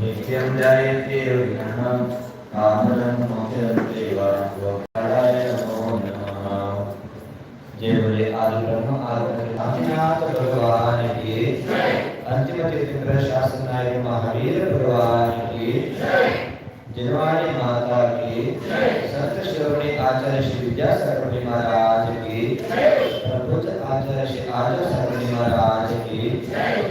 नित्यं जायते विघ्नं कामनं मोचयन्ते वा गोपालाय नमो नमः जय बोले आदि ब्रह्म आदि काशीनाथ भगवान की अंतिम तीर्थ शासन नायक महावीर भगवान की जनवाणी माता की संत श्रवणी आचार्य श्री विद्यासागर महाराज की प्रबुद्ध आचार्य श्री आचार्य सरणी महाराज की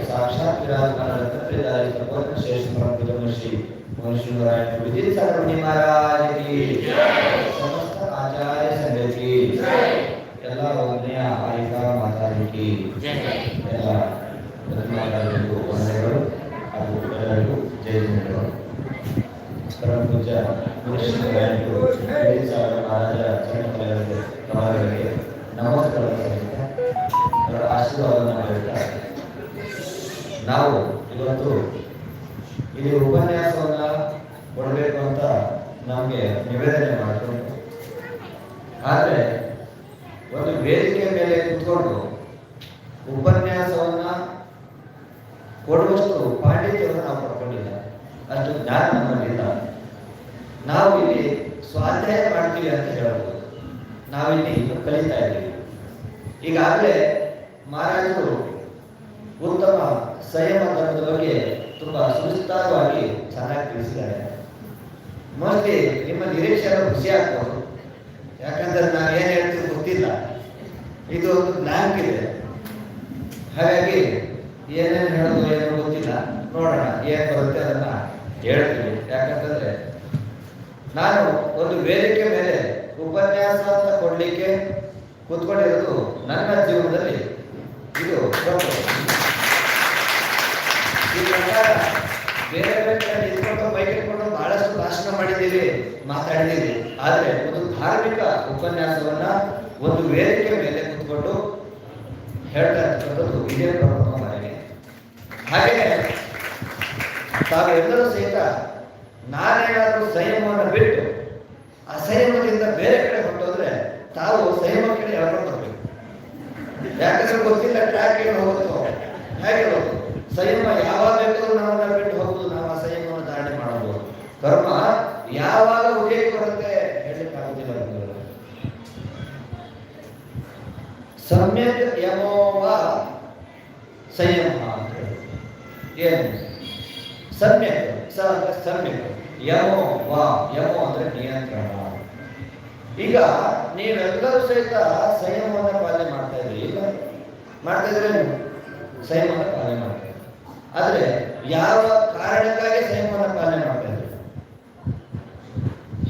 साक्षात विराजमान रत्नप्रदायी सपत्न श्रेष्ठ परम पितामह श्री महर्षि नारायण विद्या सरणी महाराज की समस्त आचार्य संघ की ಎಲ್ಲ ಒಂದನೆಯ ಆಯಿಕ ಮಾತಾಡಲಿಕ್ಕೆ ಎಲ್ಲ ಮಾತಾಡಲಿಕ್ಕೂ ವಂದನೆಗಳು ಹಾಗೂ ಎಲ್ಲರಿಗೂ ಜಯ ಜಿನೆಗಳು ಪರಮ ಪೂಜ್ಯ ಮುನಿಶ್ರೀಗಳು ಸಾವಿರ ಮಹಾರಾಜ ಚರಣಗಳಿಗೆ ಅವರಿಗೆ ನಮಸ್ಕಾರ ಸಲ್ಲಿಸುತ್ತ ಅವರ ಆಶೀರ್ವಾದವನ್ನು ನಾವು ಇವತ್ತು ಇಲ್ಲಿ ಉಪನ್ಯಾಸವನ್ನ ಕೊಡಬೇಕು ಅಂತ ನಮಗೆ ನಿವೇದನೆ ಮಾಡಿಕೊಂಡು ಆದರೆ ಒಂದು ವೇದಿಕೆ ಮೇಲೆ ಕುತ್ಕೊಂಡು ಉಪನ್ಯಾಸವನ್ನ ಕೊಡುವಷ್ಟು ಪಾಂಡಿತ್ಯವನ್ನು ನಾವು ಪಡ್ಕೊಂಡಿಲ್ಲ. ಅಷ್ಟು ಜ್ಞಾನ ನಮ್ಮಲ್ಲಿಲ್ಲ. ನಾವು ಇಲ್ಲಿ ಸ್ವಾಧ್ಯಾಯ ಮಾಡ್ತೀವಿ ಅಂತ ಹೇಳ್ಬೋದು. ನಾವಿಲ್ಲಿ ಕಲಿತಾ ಇದ್ದೀವಿ. ಈಗಾಗಲೇ ಮಹಾರಾಜರು ಉತ್ತಮ ಸಂಯಮ ಧರ್ಮದ ಬಗ್ಗೆ ತುಂಬಾ ಸುವಿಸ್ತಾರವಾಗಿ ಚೆನ್ನಾಗಿ ತಿಳಿಸಿದ್ದಾರೆ. ಮೋಸ್ಟ್ಲಿ ನಿಮ್ಮ ನಿರೀಕ್ಷೆ ಖುಷಿ ಆಗ್ಬೋದು ಯಾಕಂದ್ರೆ ನಾನು ಏನು ಹೇಳ್ತೀನಿ ಗೊತ್ತಿಲ್ಲ. ಇದು ಒಂದು ಬ್ಲಾಂಕ್ ಇದೆ. ಹಾಗಾಗಿ ಏನೇನು ಹೇಳೋದು ಏನೋ ಗೊತ್ತಿಲ್ಲ. ನೋಡೋಣ ಏನು ಬರುತ್ತೆ ಅದನ್ನ ಹೇಳ್ತೀನಿ. ಯಾಕಂತಂದ್ರೆ ನಾನು ಒಂದು ವೇದಿಕೆ ಮೇಲೆ ಉಪನ್ಯಾಸ ಅಂತ ಕೊಡ್ಲಿಕ್ಕೆ ಕೂತ್ಕೊಂಡಿರೋದು ನನ್ನ ಜೀವನದಲ್ಲಿ ಇದು ಬೇರೆ ಬೇರೆ ಕಡೆ ನಿಂತ್ಕೊಂಡು ಮೈಕ್ ಇಟ್ಕೊಂಡು ಬಹಳಷ್ಟು ಭಾಷಣ ಮಾಡಿದ್ದೀವಿ ಮಾತಾಡಿದ್ದೀವಿ ಆದರೆ ಒಂದು ಧಾರ್ಮಿಕ ಉಪನ್ಯಾಸವನ್ನ ಒಂದು ವೇದಿಕೆ ಮೇಲೆ ಕೂತ್ಕೊಂಡು ಹೇಳ್ತಾ ಇದೇ ಪ್ರಮುಖ ಬಾರಿಗೆ. ಹಾಗೆ ತಾವೆಲ್ಲರೂ ಸಹಿತ ನಾನೇನಾದರೂ ಸಂಯಮವನ್ನು ಬಿಟ್ಟು ಆ ಸಂಯಮದಿಂದ ಬೇರೆ ಕಡೆ ಹೊರಟೋದ್ರೆ ತಾವು ಸಂಯಮ ಕಡೆ ಎಳ್ಕೊಂಡು ಬರ್ಬೇಕು ಯಾಕಂದ್ರೆ ಗೊತ್ತಿಲ್ಲ ಟ್ರ್ಯಾಕ್ ಏನು ಹೋಗುತ್ತೋ. ಹೇಗೆ ಸಂಯಮ ಯಾವಾಗ ಬೇಕಾದ್ರೂ ನಮ್ಮನ್ನ ಬಿಟ್ಟು ಹೋಗುದು, ನಾವು ಆ ಸಂಯಮವನ್ನು ಧಾರಣೆ ಮಾಡಬಹುದು. ಕರ್ಮ ಯಾವಾಗ ಉದಯಕ್ಕೆ ಬರುತ್ತೆ ಹೇಳಲಿಕ್ಕಾಗುದಿಲ್ಲ. ಸಮ್ಯಕ್ ಯಮೋವ ಸಂಯಮ ಅಂತ. ಏನು? ಸಮ್ಯಕ್, ಸ ಅಂದ್ರೆ ಸಮ್ಯಕ್. ಯಮೋ ವಾ, ಯಮೋ ಅಂದ್ರೆ ನಿಯಂತ್ರಣ. ಈಗ ನೀವೆಲ್ಲರೂ ಸಹಿತ ಸಂಯಮವನ್ನು ಪಾಲನೆ ಮಾಡ್ತಾ ಇದ್ರೆ ನೀವು ಸಂಯಮವನ್ನು ಪಾಲನೆ ಮಾಡ್ತಾ ಇದ್ರಿ ಆದ್ರೆ ಯಾವ ಕಾರಣಕ್ಕಾಗಿ ಸಂಯಮನ ಪಾಲನೆ ಮಾಡ್ತಾ ಇದ್ರು?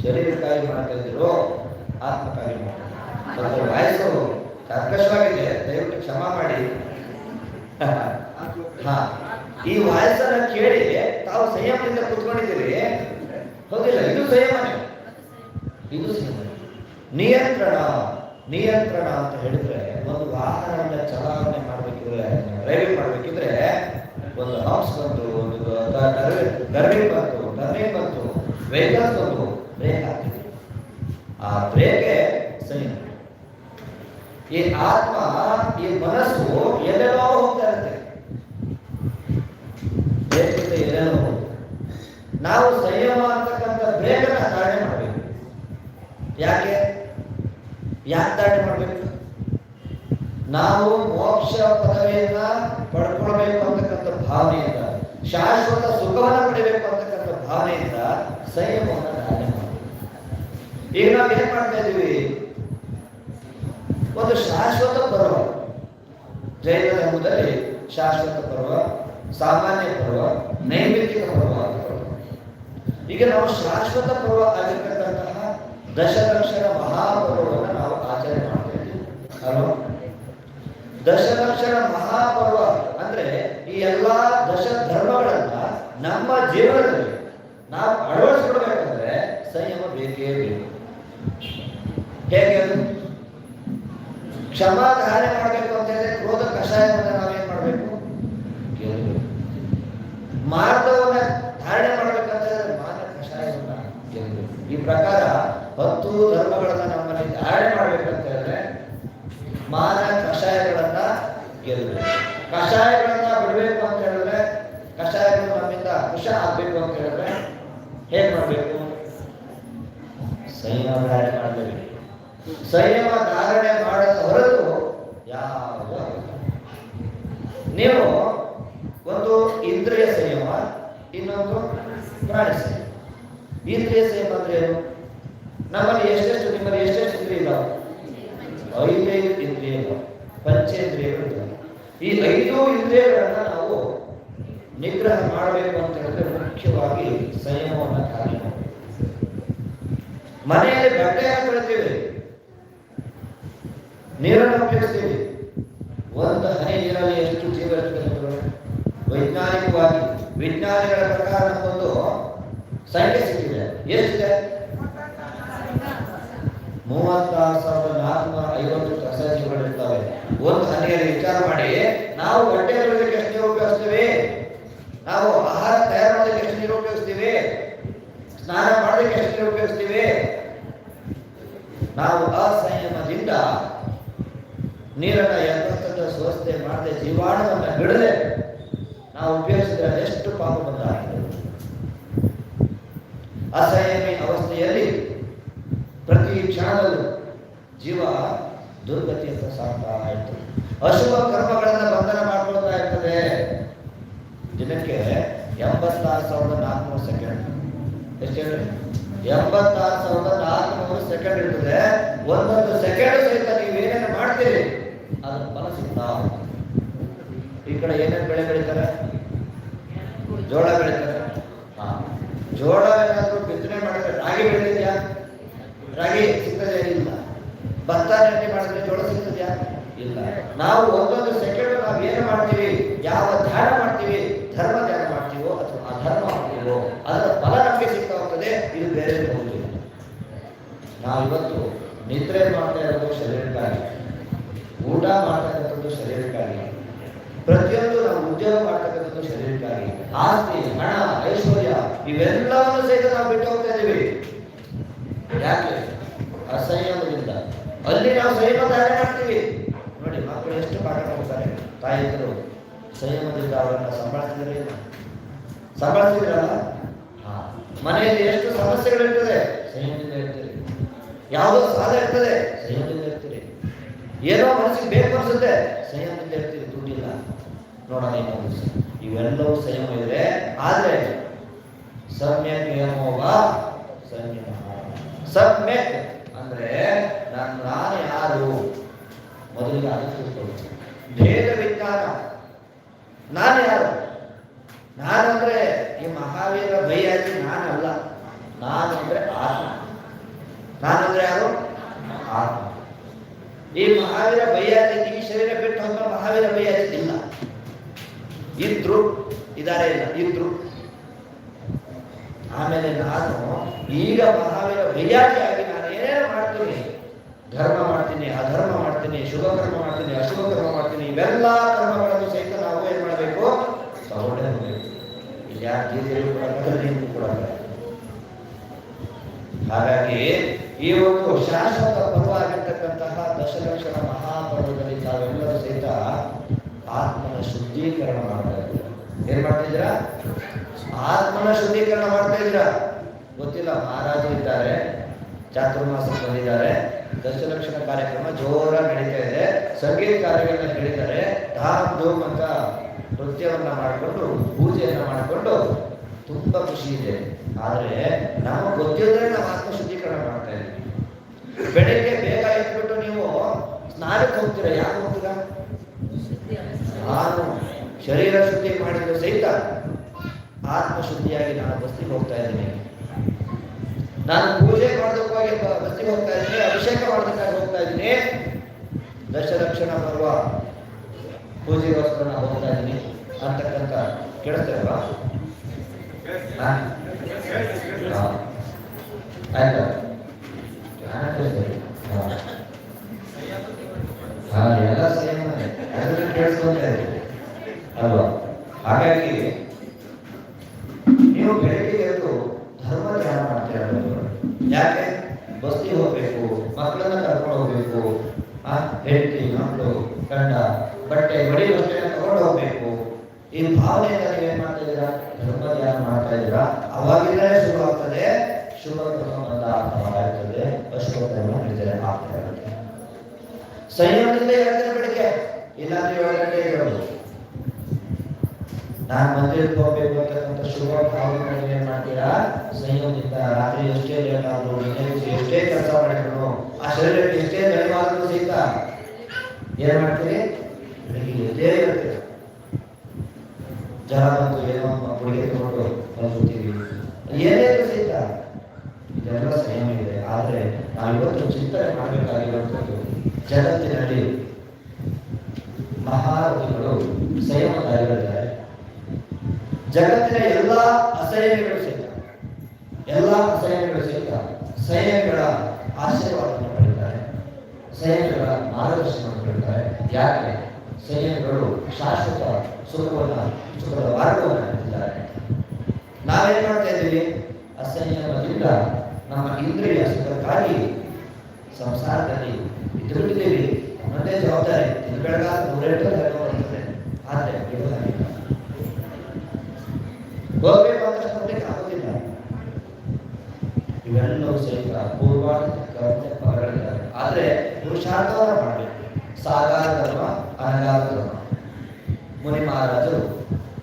ಶರೀರಕ್ಕಾಗಿ ಮಾಡ್ತಾ ಇದ್ರು, ಆತ್ಮಕ್ಕಾಗಿ ಮಾಡ್ತಾ ಇದ್ದೀರೋ? ಸ್ವಲ್ಪ ವಾಯಸ್ಸು ಕರ್ಕಶವಾಗಿದೆ, ದಯವಿಟ್ಟು ಕ್ಷಮ ಮಾಡಿ. ಹಾ, ಈ ವಾಯಸ್ಸನ್ನ ಕೇಳಿ ತಾವು ಸಂಯಮದಿಂದ ಕುತ್ಕೊಂಡಿದ್ದೀರಿ. ಹೌದಿಲ್ಲ, ಇದು ಸಂಯಮನೇ. ಇದು ಸಂಯಮ ನಿಯಂತ್ರಣ ನಿಯಂತ್ರಣ ಅಂತ ಹೇಳಿದ್ರೆ ಒಂದು ವಾಹನವನ್ನ ಚಲಾವಣೆ ಮಾಡಬೇಕಿದ್ರೆ ಡ್ರೈವಿಂಗ್ ಮಾಡಬೇಕಿದ್ರೆ ಒಂದು ಹಾಪ್ಸ್ ಬಂತು ಒಂದು ಟರ್ನಿಂಗ್ ಬಂತು ಟರ್ನಿಂಗ್ ಬಂತು ವೆಹಿಕಲ್ಸ್ ಬಂತು ಬ್ರೇಕ್ ಹಾಕ್ತಿದ್ವಿ ಆ ಬ್ರೇಕ್ ಸರಿ. ಈ ಆತ್ಮ, ಈ ಮನಸ್ಸು ಎಲ್ಲೆಲ್ಲೋ ಹೋಗ್ತಾ ಇರುತ್ತೆ. ಬ್ರೇಕಿಂದ ಎಲ್ಲೆಲ್ಲೋ ನಾವು ಸಂಯಮ ಅಂತಕ್ಕಂಥ ಬ್ರೇಕನ್ನ ಧಾರಣೆ ಮಾಡಬೇಕು. ಯಾಕೆ? ಯಾಕೆ ಮಾಡಬೇಕು? ನಾವು ಮೋಕ್ಷ ಪದವಿಯನ್ನ ಪಡ್ಕೊಳ್ಬೇಕು ಅಂತಕ್ಕಂಥ ಭಾವನೆಯಿಂದ, ಶಾಶ್ವತ ಸುಖವನ್ನು ಪಡಿಬೇಕು ಅಂತಕ್ಕಂಥ ಭಾವನೆಯಿಂದ ಸಂಯಮವನ್ನು ಧಾರಣೆ ಈಗ ನಾವು ಏನ್ ಮಾಡ್ತಾ ಇದೀವಿ? ಒಂದು ಶಾಶ್ವತ ಪರ್ವ. ಜೈನ ಧರ್ಮದಲ್ಲಿ ಶಾಶ್ವತ ಪರ್ವ, ಸಾಮಾನ್ಯ ಪರ್ವ ನೈಮಿತ್ತಿಕ ಪರ್ವ ಅಂತ ಈಗ ನಾವು ಶಾಶ್ವತ ಪರ್ವ ಆಗಿರ್ತಕ್ಕಂತಹ ದಶದಕ್ಷರ ಮಹಾಪರ್ವವನ್ನು ನಾವು ಆಚರಣೆ ಮಾಡ್ತಾ ಇದ್ದೀವಿ ಅಲ್ವಾ ದಶಲಕ್ಷರ ಮಹಾಪರ್ವ ಅಂದ್ರೆ ಈ ಎಲ್ಲಾ ದಶ ಧರ್ಮಗಳನ್ನ ನಮ್ಮ ಜೀವನದಲ್ಲಿ ನಾವು ಅಳವಡಿಸ್ಕೊಡ್ಬೇಕಂದ್ರೆ ಸಂಯಮ ಬೇಕೇ ಬೇಕು. ಹೇಗೆ? ಅದು ಕ್ಷಮಾಧಾರಣೆ ಮಾಡಬೇಕು ಅಂತ ಹೇಳಿದ್ರೆ ಕ್ರೋಧ ಕಷಾಯವನ್ನು ನಾವೇನ್ ಮಾಡಬೇಕು ಕೇಳಬೇಕು ಮಾರ್ಗವನ್ನ ಧಾರಣೆ ಮಾಡಬೇಕಂತ ಹೇಳಿದ್ರೆ ಮಾನ ಕಷಾಯವನ್ನ ಕೇಳಬೇಕು ಈ ಪ್ರಕಾರ ಹತ್ತು ಧರ್ಮಗಳನ್ನ ನಮ್ಮಲ್ಲಿ ಧಾರಣೆ ಮಾಡ್ಬೇಕಂತ ಹೇಳಿದ್ರೆ ಮಾನ ಕಷಾಯಗಳನ್ನ ಗೆಲ್ಲಬೇಕು ಕಷಾಯಗಳನ್ನ ಬಿಡಬೇಕು ಅಂತ ಹೇಳಿದ್ರೆ ಕಷಾಯಗಳು ನಮ್ಮಿಂದ ಕುಶ ಆಗ್ಬೇಕು ಅಂತ ಹೇಳಿದ್ರೆ ಹೇಗೆ ಮಾಡಬೇಕು ಸಂಯಮ ಧಾರಣೆ ಮಾಡಬೇಕು ಸಂಯಮ ಧಾರಣೆ ಮಾಡದ ಹೊರತು ಯಾವ ನೀವು ಒಂದು ಇಂದ್ರಿಯ ಸಂಯಮ ಇನ್ನೊಂದು ಪ್ರಾಣಿ ಸಂಯಮ ಇಂದ್ರಿಯ ಸಂಯಮ ಅಂದ್ರೆ ಏನು ನಮ್ಮಲ್ಲಿ ಎಷ್ಟೆಷ್ಟು ನಿಮ್ಮಲ್ಲಿ ಎಷ್ಟೆಷ್ಟು ಇಂದ್ರಿಯ ಇದಾವೆ ಐದೈದು ಇಂದ್ರಿಯಗಳು ಪಂಚೇಂದ್ರಿಯಗಳು ಈ ಐದು ಇಂದ್ರಿಯಗಳನ್ನ ನಾವು ನಿಗ್ರಹ ಮಾಡಬೇಕು ಅಂತ ಹೇಳಿದ್ರೆ ಮುಖ್ಯವಾಗಿ ಸಂಯಮವನ್ನು ಕಾರ್ಯ ಮನೆಯಲ್ಲಿ ಬಟ್ಟೆಯನ್ನು ಹಾಕೊಳ್ತೀವಿ ನೀರನ್ನು ಉಪಯೋಗಿಸ್ತೀವಿ. ಒಂದು ಹನಿ ನೀರಲ್ಲಿ ಎಷ್ಟು ಜೀವ ವೈಜ್ಞಾನಿಕವಾಗಿ ವಿಜ್ಞಾನಿಗಳ ಪ್ರಕಾರ ಒಂದು ಸೈಂಟಿಸ್ಟ್ ಇದೆ ಎಷ್ಟಿದೆ? ಮೂವತ್ತಾರು ಸಾವಿರದ ನಾಲ್ಕುನೂರ ಐವತ್ತು ಕಸಜೀವಿಗಳು ಇರ್ತವೆ ಒಂದು ಹನಿಯಲ್ಲಿ ವಿಚಾರ ಮಾಡಿ. ನಾವು ಬಟ್ಟೆ ಎಷ್ಟು ನೀರು ಉಪಯೋಗಿಸ್ತೀವಿ? ನಾವು ಆಹಾರ ತಯಾರು ಮಾಡೋದಕ್ಕೆ ಎಷ್ಟು ನೀರು ಉಪಯೋಗಿಸ್ತೀವಿ? ಸ್ನಾನ ಮಾಡೋದಕ್ಕೆ ಎಷ್ಟು ನೀರು ಉಪಯೋಗಿಸ್ತೀವಿ? ನಾವು ಅಸಂಯಮದಿಂದ ನೀರನ್ನ ಎಂಬತ್ತನ್ನು ಸ್ವಸ್ಥೆ ಮಾಡದೆ ಜೀವಾಣುವನ್ನು ಬಿಡದೆ ನಾವು ಉಪಯೋಗಿಸಿದ್ರೆ ಎಷ್ಟು ಪಾಪ ಬಂದಾಗಿದೆ ಅಸಂಯಮಿ ಅವಸ್ಥೆಯಲ್ಲಿ ಪ್ರತಿ ಕ್ಷಣದಲ್ಲೂ ಜೀವ ದುರ್ಗತಿಯತ್ತ ಸಾಗ್ತಾ ಇರ್ತದೆ ಅಶುಭ ಕರ್ಮಗಳನ್ನು ಬಂಧನ ಮಾಡ್ಕೊಳ್ತಾ ಇರ್ತದೆ. ದಿನಕ್ಕೆ ಎಂಬತ್ತಾರು ಸಾವಿರದ ನಾಲ್ಕುನೂರು ಸೆಕೆಂಡ್ ಎಷ್ಟು ಎಂಬತ್ತಾರು ಸಾವಿರದ ನಾಲ್ಕುನೂರು ಸೆಕೆಂಡ್ ಇರ್ತದೆ. ಒಂದೊಂದು ಸೆಕೆಂಡ್ ಸಹಿತ ನೀವು ಮಾಡ್ತೀರಿ ಅದು ಫಲ ಸಿಗ್ತಾ. ಈ ಕಡೆ ಏನೇನು ಬೆಳೆ ಬೆಳೀತಾರೆ? ಜೋಳ ಬೆಳೀತಾರೆ. ಹಾ. ಜೋಳ ಏನಾದರೂ ಬಿತ್ತನೆ ಮಾಡಿದ್ರೆ ರಾಗಿ ಬೆಳೆದಿದ್ಯಾ ರಾಗಿ ಸಿಗ್ತದೆ ಇಲ್ಲ ಭತ್ತ ನೆನೆ ಮಾಡಿದ್ರೆ ಜೋಳ ಸಿಗ್ತದ್ಯಾ? ಇಲ್ಲ. ನಾವು ಒಂದೊಂದು ಸೆಕೆಂಡ್ ನಾವು ಏನು ಮಾಡ್ತೀವಿ? ಯಾವ ಧ್ಯಾನ ಮಾಡ್ತೀವಿ? ಧರ್ಮ ಧ್ಯಾನ ಮಾಡ್ತೀವೋ ಅಥವಾ ಅಧರ್ಮ ಮಾಡ್ತೀವೋ, ಅದರ ಫಲ ನಮಗೆ ಸಿಗ್ತಾ ಹೋಗ್ತದೆ. ಇದು ಬೇರೆ ಹೋಗುದಿಲ್ಲ. ನಾವು ಇವತ್ತು ನಿದ್ರೆ ಮಾಡ್ತಾ ಇರೋದು ಶರೀರಕ್ಕಾಗಿ. ಊಟ ಮಾಡ್ತಕ್ಕಂಥದ್ದು ಶರೀರಕ್ಕಾಗಿ. ಪ್ರತಿಯೊಂದು ನಾವು ಉದ್ಯೋಗ ಮಾಡ್ತಕ್ಕಂಥದ್ದು ಶರೀರಕ್ಕಾಗಿ. ಆಸ್ತಿ, ಹಣ, ಐಶ್ವರ್ಯ, ಇವೆಲ್ಲವನ್ನು ಸಹಿತ ನಾವು ಬಿಟ್ಟು ಹೋಗ್ತಾ ಇದ್ದೀವಿ ಯಾಕೆ? ಅಸಂಯಮದಿಂದ ಅಲ್ಲಿ ನಾವು ಸಂಯಮ ಧಾರಣೆ ಮಾಡ್ತೀವಿ ನೋಡಿ, ಮಕ್ಕಳು ಎಷ್ಟು ಪಾಠ ಮಾಡ್ತಾರೆ. ತಾಯಿದ್ರು ಸಂಯಮದಿಂದ ಅವರನ್ನ ಸಂಭಾಳಿಸಿದ್ರೆ ಸಂಭಾಳಿಸಿದ್ರಲ್ಲ? ಮನೆಯಲ್ಲಿ ಎಷ್ಟು ಸಮಸ್ಯೆಗಳಿರ್ತದೆ ಸಂಯಮದಿಂದ ಇರ್ತೀರಿ ಯಾವುದೋ ಸಾಲ ಇರ್ತದೆ? ಸಂಯಮದಿಂದ ಇರ್ತೀರಿ ಏನೋ ಮನಸ್ಸಿಗೆ ಬೇಕು ಅನಿಸುತ್ತೆ? ಸಂಯಮದಿಂದ ಇರ್ತೀರಿ ದುಡ್ಡಿಲ್ಲ. ನೋಡೋಣ ಏನು. ಇವೆಲ್ಲವೂ ಸಂಯಮ ಇದ್ರೆ, ಆದರೆ ಸಮ್ಯಕ್ ನಿಯಮೋವ ಸಂಯಮ ಸಮ್ಯಕ್ ಅಂದ್ರೆ ನಾನು ನಾನು ಯಾರು? ಮೊದಲಿಗೆ ಅದು ತಿಳ್ಕೊಳ್ತೀನಿ ಭೇದ ವಿಜ್ಞಾನ ನಾನು ಯಾರು? ನಾನಂದ್ರೆ ಈ ಮಹಾವೀರ ಬೈಯಾಜಿ ನಾನಲ್ಲ. ನಾನಂದ್ರೆ ಆತ್ಮ. ನಾನಂದ್ರೆ ಯಾರು? ಆತ್ಮ. ಈ ಮಹಾವೀರ ಬೈಯಾಜಿ ಈ ಶರೀರ ಬಿಟ್ಟು ಅಂತ ಮಹಾವೀರ ಭಯ ಇಲ್ಲ. ಇದ್ರು, ಇದಾರೆ ಇಲ್ಲ, ಇದ್ರು. ಆಮೇಲೆ ನಾನು ಈಗ ಮಹಾವೀರ ಮಾಡ್ತೀನಿ ಧರ್ಮ ಮಾಡ್ತೀನಿ, ಅಧರ್ಮ ಮಾಡ್ತೀನಿ, ಶುಭ ಕರ್ಮ ಮಾಡ್ತೀನಿ, ಅಶುಭ ಕರ್ಮ ಮಾಡ್ತೀನಿ, ಇವೆಲ್ಲ ಕರ್ಮಗಳನ್ನು ಸಹಿತ ನಾವು ಏನ್ ಮಾಡಬೇಕು? ಯಾಕೆ ಇಲ್ಲಿ ಗೀತೆಯಲ್ಲೂ ಕೂಡ ಹಾಗಾಗಿ ಈ ಒಂದು ಶಾಶ್ವತ ಪರ್ವ ಆಗಿರ್ತಕ್ಕಂತಹ ದಶಲಕ್ಷಣ ಮಹಾಪರ್ವದಲ್ಲಿ ತಾವೆಲ್ಲರೂ ಸಹಿತ ಆತ್ಮನ ಶುದ್ಧೀಕರಣ ಮಾಡ್ತಾ ಇದ್ದೀರಾ? ಏನ್ ಮಾಡ್ತಾ ಇದ್ದೀರಾ? ಆತ್ಮನ ಶುದ್ಧೀಕರಣ ಮಾಡ್ತಾ ಇದ್ದೀರಾ? ಗೊತ್ತಿಲ್ಲ ಮಹಾರಾಜರು ಇದ್ದಾರೆ. ಚಾತುರ್ಮಾಸಕ್ಕೆ ಬಂದಿದ್ದಾರೆ. ದಶಲಕ್ಷಣ ಕಾರ್ಯಕ್ರಮ ಜೋರ ನಡೀತಾ ಇದೆ. ಸಂಗೀತ ಕಾರ್ಯಗಳನ್ನ ಹೇಳಿದ್ದಾರೆ ಧಾಮ್ ಧೂಮ್ ಅಂತ ನೃತ್ಯವನ್ನ ಮಾಡಿಕೊಂಡು, ಪೂಜೆಯನ್ನ ಮಾಡಿಕೊಂಡು ತುಂಬಾ ಖುಷಿ ಇದೆ. ಆದ್ರೆ ನಾವು ಗೊತ್ತಿಲ್ಲದೆ ನಾವು ಆತ್ಮ ಶುದ್ಧೀಕರಣ ಮಾಡ್ತಾ ಇದ್ದೀವಿ. ಬೆಳಿಗ್ಗೆ ಬೇಗ ಎದ್ಬಿಟ್ಟು ನೀವು ಸ್ನಾನಕ್ಕೆ ಹೋಗ್ತೀರಾ? ಯಾಕೆ ಹೋಗ್ತೀರಾ? ನಾನು ಶರೀರ ಶುದ್ಧಿ ಮಾಡಿದ್ರು ಸಹಿತ ಆತ್ಮ ಶುದ್ಧಿಯಾಗಿ ನಾನು ಬಸ್ತಿಗೆ ಹೋಗ್ತಾ ಇದ್ದೀನಿ. ನಾನು ಪೂಜೆ ಮಾಡೋದಕ್ಕಾಗಿ ಬಸ್ತಿ ಹೋಗ್ತಾ ಇದ್ದೀನಿ, ಅಭಿಷೇಕ ಮಾಡೋದಕ್ಕಾಗಿ ಹೋಗ್ತಾ ಇದ್ದೀನಿ. ದಶಲಕ್ಷಣ ಬರುವ ಪೂಜೆಗೋಸ್ಕರ ನಾನು ಹೋಗ್ತಾ ಇದ್ದೀನಿ ಅಂತಕ್ಕಂಥ? ಹಾ. ಆಯ್ತಾ. ಹಾಂ. ಎಲ್ಲ ಸೇಮ್ ಅದನ್ನ ಇದ್ದೀನಿ ಅಲ್ವಾ? ಹಾಗಾಗಿ, ನೀವು ಬೆಳಗ್ಗೆ ಎದ್ದು ಧರ್ಮ ಧ್ಯಾನ ಮಾಡ್ತೀರ ಯಾಕೆ? ಬಸ್ತಿ ಹೋಗ್ಬೇಕು, ಮಕ್ಕಳನ್ನ ಕರ್ಕೊಂಡು ಹೋಗ್ಬೇಕು. ಆ ಹೆಂಡತಿ ಮಕ್ಕಳು ಗಂಡ, ಬಟ್ಟೆ ಬಡಿ ಬಟ್ಟೆ ತಗೊಂಡು ಹೋಗ್ಬೇಕು. ಈ ಭಾವನೆಯಿಂದ ನೀವೇನ್ ಮಾಡ್ತಾ ಇದ್ದೀರಾ? ಧರ್ಮಧ್ಯಾನ ಮಾಡ್ತಾ ಇದ್ದೀರಾ? ಅವಾಗಿಂದಲೇ ಶುರು ಆಗ್ತದೆ. ಶುಭ ಕರ್ಮ ಬಂದ ಆಗ್ತದೆ ಅಶುಭ ಕರ್ಮ ನಡೀತದೆ ಆಗ್ತಾ ಇರುತ್ತೆ. ಸಂಯಮದಿಂದ ಹೇಳ್ತೇನೆ ಬೆಳಿಗ್ಗೆ ಇಲ್ಲಾಂದ್ರೆ ಏಳು ಗಂಟೆ ಇರೋದು. ನಾನು ಮಂದಿರಕ್ಕೆ ಹೋಗ್ಬೇಕು ಅಂತಕ್ಕಂಥ ಶುಭ ಭಾವನೆಗಳನ್ನ ಏನ್ ಮಾಡ್ತೀರಾ? ಸಂಯಮದಿಂದ ರಾತ್ರಿ ಎಷ್ಟೇ ಲೇಟ್ ಆದ್ರು ಎಷ್ಟೇ ಕೆಲಸ ಮಾಡಿದ್ರು, ಆ ಶರೀರಕ್ಕೆ ಎಷ್ಟೇ ದಣಿವಾದ್ರು ಸಹಿತ ಏನ್ ಮಾಡ್ತೀರಿ? ಬೆಳಿಗ್ಗೆ ಎದ್ದೇ ಇರ್ತೀರ? ಜನ ಬಂತು ಏನೋ ಹುಡುಗಿ ತಗೊಂಡು ಕಳ್ಕೊತೀವಿ ಏನೇನು ಸಹಿತ ಇದೆಲ್ಲ ಸಂಯಮ ಇದೆ. ಆದ್ರೆ ನಾವು ಇವತ್ತು ಚಿಂತನೆ ಮಾಡಬೇಕಾಗಿರುವಂಥದ್ದು ಜಗತ್ತಿನಲ್ಲಿ ಮಹಾರಥಿಗಳು ಸಂಯಮಕಾರಿಗಳಿದ್ದಾರೆ ಜಗತ್ತಿನ ಎಲ್ಲ ಅಸಹ್ಯಗಳು ಸಹಿತ, ಎಲ್ಲ ಅಸಹ್ಯಗಳು ಸಹಿತ ಸೈನ್ಯಗಳ ಆಶೀರ್ವಾದವನ್ನು ಪಡೆಯುತ್ತಾರೆ. ಸಹ್ಯಗಳ ಮಾರ್ಗದರ್ಶನವನ್ನು ಪಡೆಯುತ್ತಾರೆ. ಯಾಕೆ? ಸಹ್ಯಗಳು ಶಾಶ್ವತ ಸುಖವನ್ನು, ಸುಖದ ಮಾರ್ಗವನ್ನು ನೀಡುತ್ತಾರೆ ನಾವೇನ್ ಮಾಡ್ತಾ ಇದ್ದೀವಿ? ಅಸಂಯಮದಿಂದ ನಮ್ಮ ಇಂದ್ರಿಯ ಸುಖಕ್ಕಾಗಿ ಸಂಸಾರದಲ್ಲಿ ಇದ್ದು ಅನ್ನೋದೇ ಜವಾಬ್ದಾರಿ ಬೆಳಗಾದ ನೂರೆಂಟು ಆದರೆ ಬಿಡುವುದಾಗಿಲ್ಲ ಹೋಗ್ಬೇಕು ಅಂತ ಹೋಗ್ಲಿಕ್ಕೆ ಆಗೋದಿಲ್ಲ ಇವೆಲ್ಲವೂ ಸಹಿತ ಪೂರ್ವಾರ್ಧ ಕರ್ಮ ಫಲಗಳಿದ್ದಾವೆ ಆದರೆ ಪುರುಷಾರ್ಥವನ್ನ ಮಾಡಬೇಕು ಸಾಗಾರ ಧರ್ಮ ಅನಗಾರ ಧರ್ಮ ಮುನಿ ಮಹಾರಾಜರು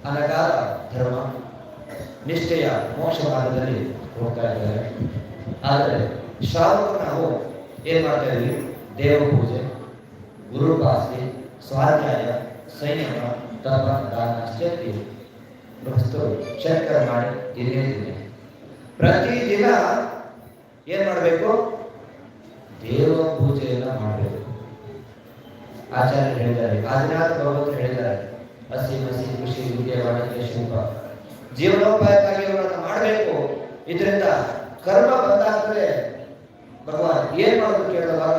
ಅನಗಾರ ಧರ್ಮ ನಿಷ್ಠೆಯ ಮೋಕ್ಷ ಮಾರ್ಗದಲ್ಲಿ ಹೋಗ್ತಾ ಇದ್ದಾರೆ ಆದರೆ ಶ್ರಾವಕರು ನಾವು ಏನ್ ಮಾಡ್ತಾ ಇದ್ವಿ ದೇವ ಪೂಜೆ ಗುರುಪಾಸ್ತಿ ಸ್ವಾಧ್ಯಾಯ ಸಂಯಮ ತಪ ದಾನ ಶಕ್ತಿ ಗೃಹಸ್ಥರು ಶಂಕರ ಮಾಡಿ ದಿನೇ. ದಿನೇ ಪ್ರತಿದಿನ ಏನ್ ಮಾಡಬೇಕು? ದೇವ ಪೂಜೆಯನ್ನ ಮಾಡಬೇಕು. ಆಚಾರ್ಯ ಹೇಳಿದ್ದಾರೆ. ಆದಿನಾಥ ಭಗವಂತರು ಹೇಳಿದ್ದಾರೆ. ಹಸಿ ಮಸಿ ಕೃಷಿ ವಿದ್ಯೆ ವಾಣಿಜ್ಯ ಶಿಲ್ಪ ಜೀವನೋಪಾಯಕ್ಕಾಗಿ ಇವುಗಳನ್ನ ಮಾಡಬೇಕು. ಇದರಿಂದ ಕರ್ಮ ಬಂದಾಗ್ತದೆ ಭಗವಾನ್ ಏನ್ ಮಾಡೋದು ಕೇಳುವಾಗ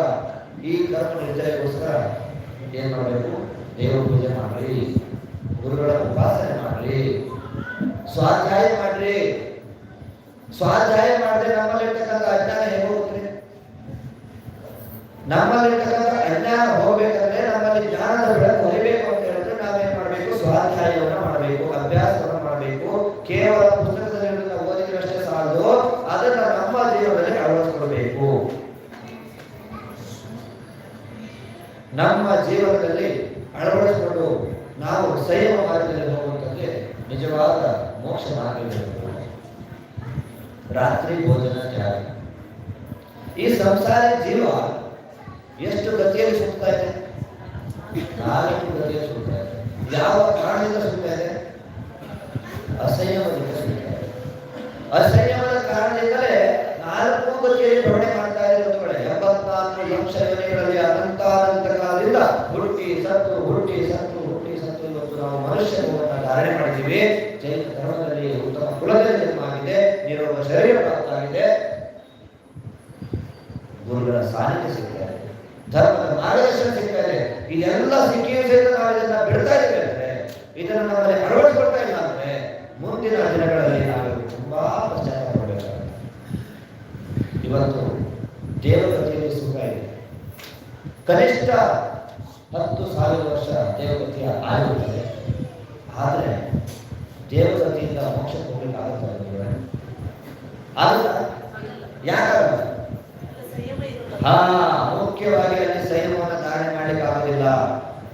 ಈ ಕರ್ಮ ನಿರ್ಧಾರಕ್ಕೋಸ್ಕರ ಏನ್ ಮಾಡಬೇಕು? ದೇವ ಪೂಜೆ ಮಾಡ್ರಿ. ಗುರುಗಳ ಉಪಾಸನೆ ಮಾಡ್ರಿ. ಸ್ವಾಧ್ಯಾಯ ಮಾಡ್ರಿ. ಸ್ವಾಧ್ಯಾಯ ಮಾಡಿದ್ರೆ ನಮ್ಮಲ್ಲಿರ್ತಕ್ಕಂಥ ಅಜ್ಞಾನ ಹೇಗೆ ಹೋಗುತ್ತೆ? ನಮ್ಮಲ್ಲಿರ್ತಕ್ಕಂಥ ಅಜ್ಞಾನ ಹೋಗ್ಬೇಕಂದ್ರೆ ನಮ್ಮಲ್ಲಿ ಜ್ಞಾನದ ಬೆಳಕು ಹೊರಬೇಕು ಅಂತ ಹೇಳಿದ್ರೆ ನಾವೇನ್ ಮಾಡಬೇಕು? ಸ್ವಾಧ್ಯಾಯವನ್ನ ಮಾಡಬೇಕು, ಅಭ್ಯಾಸವನ್ನ ಮಾಡಬೇಕು. ಕೇವಲ ಪುಸ್ತಕದಲ್ಲಿ ಓದಿದ್ರಷ್ಟೇ ಸಾಲದು. ಅದನ್ನ ನಮ್ಮ ಜೀವನದಲ್ಲಿ ಅಳವಡಿಸ್ಕೊಳ್ಬೇಕು. ನಮ್ಮ ಜೀವನದಲ್ಲಿ ಅಳವಡಿಸಿಕೊಂಡು ನಾವು ಸಂಯಮ ಮಾರ್ಗದಲ್ಲಿ ನಿಜವಾದ ಮೋಕ್ಷ ಮಾರ್ಗವಿರಬೇಕು ರಾತ್ರಿ ಭೋಜನ ತ್ಯಾಗ ಈ ಸಂಸಾರಿ ಜೀವ ಎಷ್ಟು ಗತಿಯಲ್ಲಿ ಸುತ್ತಾ ಇದೆ ನಾಲ್ಕು ಗತಿಯಲ್ಲಿ ಸುತ್ತಾ ಇದೆ ಯಾವ ಕಾರಣದಿಂದ ಸುತ್ತಾ ಇದೆ ಅಸಂಯಮದಿಂದ ಸುತ್ತಾ ಇದೆ ಅಸಂಯಮದ ಕಾರಣದಿಂದಲೇ ನಾಲ್ಕು ಗತಿಯಲ್ಲಿ ಭ್ರಮಣೆ ಮಾಡ್ತಾ ಇರೋದುಗಳೇ ಎಂಬತ್ನಾಲ್ಕು ಲಕ್ಷ ಯೋನಿಗಳಲ್ಲಿ ಅನಂತಾನಂತ ಕಾಲದಿಂದ ಹುಟ್ಟಿ ಸತ್ತು ಹುಟ್ಟಿ ಸತ್ತು ಹುಟ್ಟಿ ಸತ್ತು ಇವತ್ತು ನಾವು ಮನುಷ್ಯ ರೂಪವನ್ನು ಧಾರಣೆ ಮಾಡಿದ್ದೀವಿ. ಜೈನ ಧರ್ಮದಲ್ಲಿ ಉತ್ತಮ ಕುಲದ ಜನ್ಮ ಆಗಿದೆ. ನಿರೋಗ ಶರೀರ ಪ್ರಾಪ್ತ ಆಗಿದೆ. ಗುರುಗಳ ಸಾನ್ನಿಧ್ಯ ಸಿಗ್ತಾ ಇದೆ. ಧರ್ಮದ ಮಾರ್ಗದರ್ಶನ ಸಿಗ್ತಾ ಇದೆ. ಇದೆಲ್ಲ ಸಿಕ್ಕಿಯ ಸಹಿತ ನಾವು ಇದನ್ನ ಬಿಡ್ತಾ ಇದ್ದೇವೆ ಅಂದ್ರೆ, ಇದನ್ನು ನಮ್ಮಲ್ಲಿ ಅಳವಡಿಸ್ಕೊಳ್ತಾ ಇಲ್ಲ ಅಂದ್ರೆ, ಮುಂದಿನ ದಿನಗಳಲ್ಲಿ ನಾವು ತುಂಬಾ ಪ್ರಚಾರ ಮಾಡಬೇಕಾಗುತ್ತೆ ಇವತ್ತು ದೇವಗತಿಯಲ್ಲಿ ಸುಖ ಇದೆ. ಕನಿಷ್ಠ ಹತ್ತು ಸಾವಿರ ವರ್ಷ ದೇವಗತಿಯ ಆಗಿರುತ್ತದೆ ಆದರೆ ದೇವಗತಿಯಿಂದ ಮೋಕ್ಷಕ್ಕೆ ಹೋಗ್ಲಿಕ್ಕೆ ಆಗುತ್ತದೆ ಆದ್ರೆ ಯಾಕಾಗಲ್ಲ ಹಾ, ಮುಖ್ಯವಾಗಿ ಅಲ್ಲಿ ಸಂಯಮವನ್ನು ಧಾರಣೆ ಮಾಡಲಿಕ್ಕೆ ಆಗುದಿಲ್ಲ.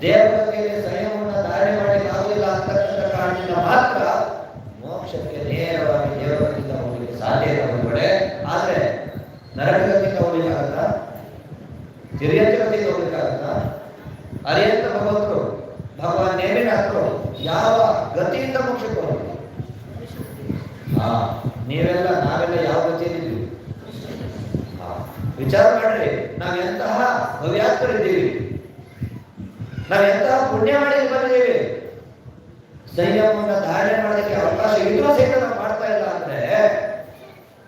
ದೇವತೆಯಲ್ಲಿ ಸಂಯಮವನ್ನು ಧಾರಣೆ ಮಾಡಲಿಕ್ಕೆ ಆಗುದಿಲ್ಲ ಅಂತಕ್ಕಂಥ ಕಾರಣದಿಂದ ಮಾತ್ರ ಮೋಕ್ಷಕ್ಕೆ ನೇರವಾಗಿ ದೇವಗತಿಯಿಂದ ಹೋಗ್ಲಿಕ್ಕೆ ಸಾಧ್ಯ ಇಲ್ಲ ಒಂದ್ಕಡೆ ಆದ್ರೆ ನರಕಗತಿಯಿಂದ ಹೋಗ್ಲಿಕ್ಕಾಗತ್ತ ತಿರಿಯಂತಗತಿಯಿಂದ ಹೋಗ್ಲಿಕ್ಕಾಗತ್ತ ಅರಿಯಂತ ಭಗವಂತರು, ಭಗವಾನ್ ನೇಮಿನಾಥರು ಯಾವ ಗತಿಯಿಂದ ಮೋಕ್ಷಕ್ಕೆ ಹೋಗ್ಲಿ ಹಾ, ನೀವೆಲ್ಲ ನಾವೆಲ್ಲ ಯಾವ ಗತಿಯಲ್ಲಿದ್ದೀವಿ ವಿಚಾರ ಮಾಡ್ರಿ. ನಾವ್ ಎಂತಹ ಹವ್ಯಾಸರಿದ್ದೀವಿ ನಾವು ಪುಣ್ಯ ಮಾಡಿ ಬಂದಿದ್ದೀವಿ? ಸಂಯಮವನ್ನು ಧಾರಣೆ ಮಾಡೋದಕ್ಕೆ ಅವಕಾಶ ಇದ್ರೂ ಸಹಿತ ನಾವು ಮಾಡ್ತಾ ಇಲ್ಲ ಅಂದ್ರೆ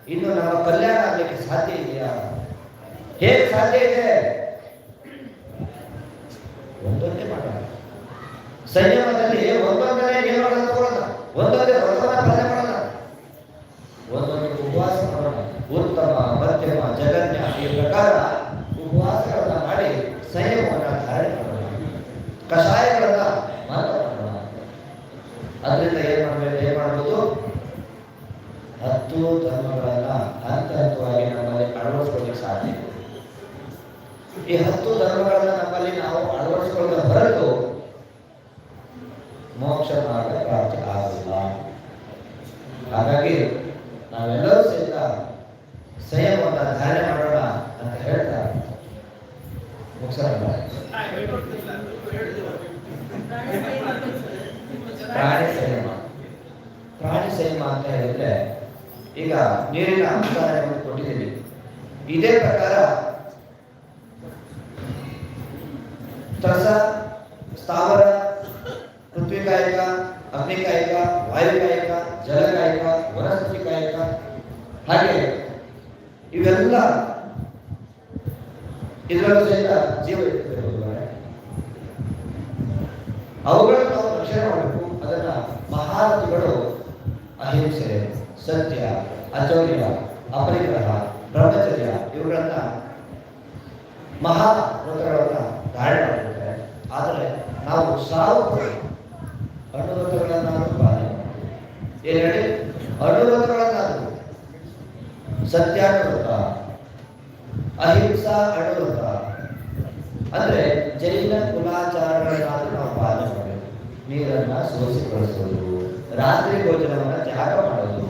ಇನ್ನು ನಮ್ಮ ಕಲ್ಯಾಣ ಆಗ್ಲಿಕ್ಕೆ ಸಾಧ್ಯ ಇದೆಯಾ? ಹೇಗೆ ಸಾಧ್ಯ ಇದೆ? ಒಂದೊಂದೇ ಮಾಡೋಣ ಸಂಯಮದಲ್ಲಿ ಒಂದೊಂದನೇ ನಿಯಮಗಳ ತೋರಲ್ಲ ಒಂದೊಂದೇ ವ್ರತನ ಪಾಲನೆ ಮಾಡಲ್ಲ ಒಂದೊಂದು ಉಪವಾಸ ಮಾಡೋಣ ಉತ್ತಮ, ಮಧ್ಯಮ ಜಗನ್ಯ ಈ ಪ್ರಕಾರ ಉಪವಾಸಗಳನ್ನ ಮಾಡಿ ಸಂಯಮವನ್ನು ಧಾರಣೆ ಮಾಡೋಣ ಕಷಾಯಗಳನ್ನ ಮಾತಾಡೋಣ ಅದರಿಂದ ಏನ್ ಮಾಡಬೇಕು? ಏನ್ ಮಾಡ್ಬೋದು? ಹತ್ತು ಧರ್ಮಗಳನ್ನ ಹಂತ ಹಂತವಾಗಿ ನಮ್ಮಲ್ಲಿ ಅಳವಡಿಸ್ಕೊಳ್ಳಿಕ್ಕೆ ಸಾಧ್ಯ ಈ ಹತ್ತು ಧರ್ಮಗಳನ್ನ ನಮ್ಮಲ್ಲಿ ನಾವು ಅಳವಡಿಸ್ಕೊಳ್ಳೋದ್ರ ಹೊರತು ಮೋಕ್ಷ ಮಾರ್ಗ ಪ್ರಾಪ್ತಿ ಆಗಲ್ಲ. ಹಾಗಾಗಿ ನಾವೆಲ್ಲರೂ ಸಹಿತ ಸಂಯಮವನ್ನು ಧಾರಣೆ ಮಾಡೋಣ ಅಂತ ಹೇಳ್ತಾ ಮುಗಿಸೋಣ. ಪ್ರಾಣಿ ಸಂಯಮ. ಪ್ರಾಣಿ ಸಂಯಮ ಅಂತ ಹೇಳಿದ್ರೆ ಈಗ ನೀರಿನ ಅಂಶ ಕೊಟ್ಟಿದ್ದೀವಿ. ಇದೇ ಪ್ರಕಾರ ತ್ರಸ ಸ್ಥಾವರ ಪೃಥ್ವಿಕಾಯಕ ಅಗ್ನಿಕಾಯಕ ವಾಯುಕಾಯಕ ಜಲಕಾಯಕ ವನಸ್ಪತಿ ಕಾಯಕ ಹಾಗೆ ಇವೆಲ್ಲ ಇದರಲ್ಲೂ ಸಹಿತ ಜೀವ ಇರ್ತದೆ ಗುರುಗಳೇ. ಅವುಗಳನ್ನು ನಾವು ರಕ್ಷಣೆ ಮಾಡಬೇಕು ಅದನ್ನ ಮಹಾರಥಿಗಳು ಅಹಿಂಸೆ ಸತ್ಯ ಅಚೌರ್ಯ ಅಪರಿಗ್ರಹ ಬ್ರಹ್ಮಚರ್ಯ ಇವುಗಳನ್ನ ಮಹಾ ವ್ರತಗಳನ್ನ ಧಾರಣೆ ಮಾಡಿರ್ತಾರೆ ಆದರೆ ನಾವು ಸಾವು ಅಣುವ್ರತಗಳನ್ನಾದರೂ ಪಾಲನೆ ಮಾಡಬೇಕು. ಏನ್ ಹೇಳಿ ಅಣುವ್ರತಗಳನ್ನಾದರೂ ಸತ್ಯಾನುವ್ರತ ಅಹಿಂಸಾ ಅಣುವ್ರತ ಅಂದ್ರೆ ಜೈನ ಕುಲಾಚಾರಗಳನ್ನಾದ್ರೂ ನಾವು ಪಾಲನೆ ಮಾಡಬೇಕು ನೀರನ್ನ ಸೋಸಿ ಬಳಸೋದು ರಾತ್ರಿ ಭೋಜನವನ್ನ ತ್ಯಾಗ ಮಾಡೋದು